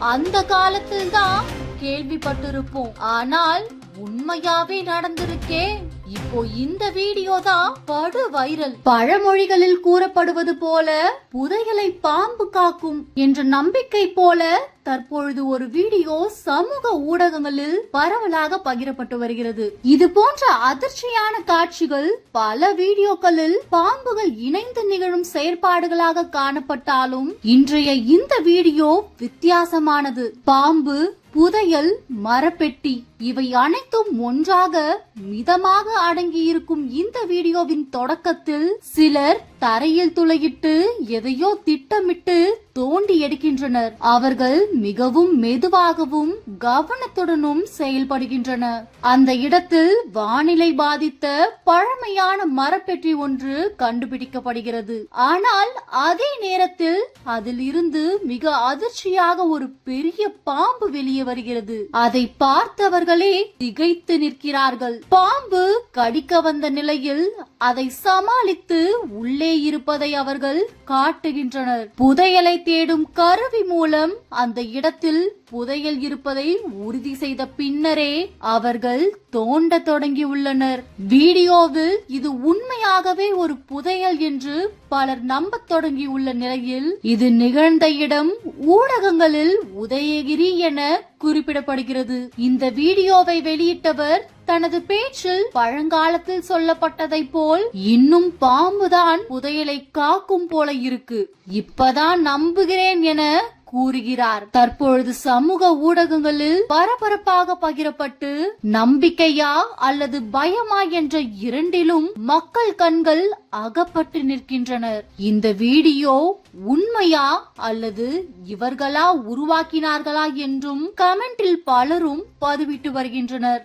அந்த காலத்தில் தான் கேள்விப்பட்டிருப்போம். ஆனால் உண்மையாவே நடந்திருக்கே. இப்போ இந்த வீடியோ தான் படு வைரல். பழமொழிகளில் கூறப்படுவது போல புதையலை பாம்பு காக்கும் என்ற நம்பிக்கை போல தற்பொழுது ஒரு வீடியோ சமூக ஊடகங்களில் பரவலாக பகிரப்பட்டு வருகிறது. இது போன்ற அதிர்ச்சியான காட்சிகள் பல வீடியோக்களில் பாம்புகள் இணைந்து நிகழும் செயற்பாடுகளாக காணப்பட்டாலும் இன்றைய இந்த வீடியோ வித்தியாசமானது. பாம்பு புதையல் மரப்பெட்டி இவை அனைத்தும் ஒன்றாக மிதமாக அடங்கியிருக்கும் இந்த வீடியோவின் தொடக்கத்தில் சிலர் தரையில் துளையிட்டு எதையோ திட்டமிட்டு தோண்டி எடுக்கின்றனர். அவர்கள் மிகவும் மெதுவாகவும் கவனத்துடனும் செயல்படுகின்றனர். அந்த இடத்தில் வானிலை பாதித்த பழமையான மரப்பெட்டி ஒன்று கண்டுபிடிக்கப்படுகிறது. ஆனால் அதே நேரத்தில் அதில் இருந்து மிக அதிர்ச்சியாக ஒரு பெரிய பாம்பு வெளியே வருகிறது. அதை பார்த்தவர்களே திகைத்து நிற்கிறார்கள். பாம்பு கடிக்க வந்த நிலையில் அதை சமாளித்து உள்ளே இருப்பதை அவர்கள் காட்டுகின்றனர். புதையலை தேடும் கருவி மூலம் அந்த இடத்தில் புதையல் இருப்பதை உறுதி செய்த பின்னரே அவர்கள் தோண்ட தொடங்கியுள்ளனர். வீடியோவில் இது உண்மையாகவே ஒரு புதையல் என்று பலர் நம்பத் தொடங்கியுள்ள நிலையில் இது நிகழ்ந்த இடம் ஊடகங்களில் உதயகிரி என குறிப்பிடப்படுகிறது. இந்த வீடியோவை வெளியிட்டவர் தனது பேச்சில் பழங்காலத்தில் சொல்லப்பட்டதை போல் இன்னும் பாம்புதான் புதையலை காக்கும் போல இருக்கு. இப்பதான் நம்புகிறேன் என கூறுகிறார். தற்பொழுது சமூக ஊடகங்களில் பரபரப்பாக பகிரப்பட்டு நம்பிக்கையா அல்லது பயமா என்ற இரண்டிலும் மக்கள் கண்கள் அகப்பட்டு நிற்கின்றனர். இந்த வீடியோ உண்மையா அல்லது இவர்களா உருவாக்கினார்களா என்றும் கமெண்டில் பலரும் பதிவிட்டு வருகின்றனர்.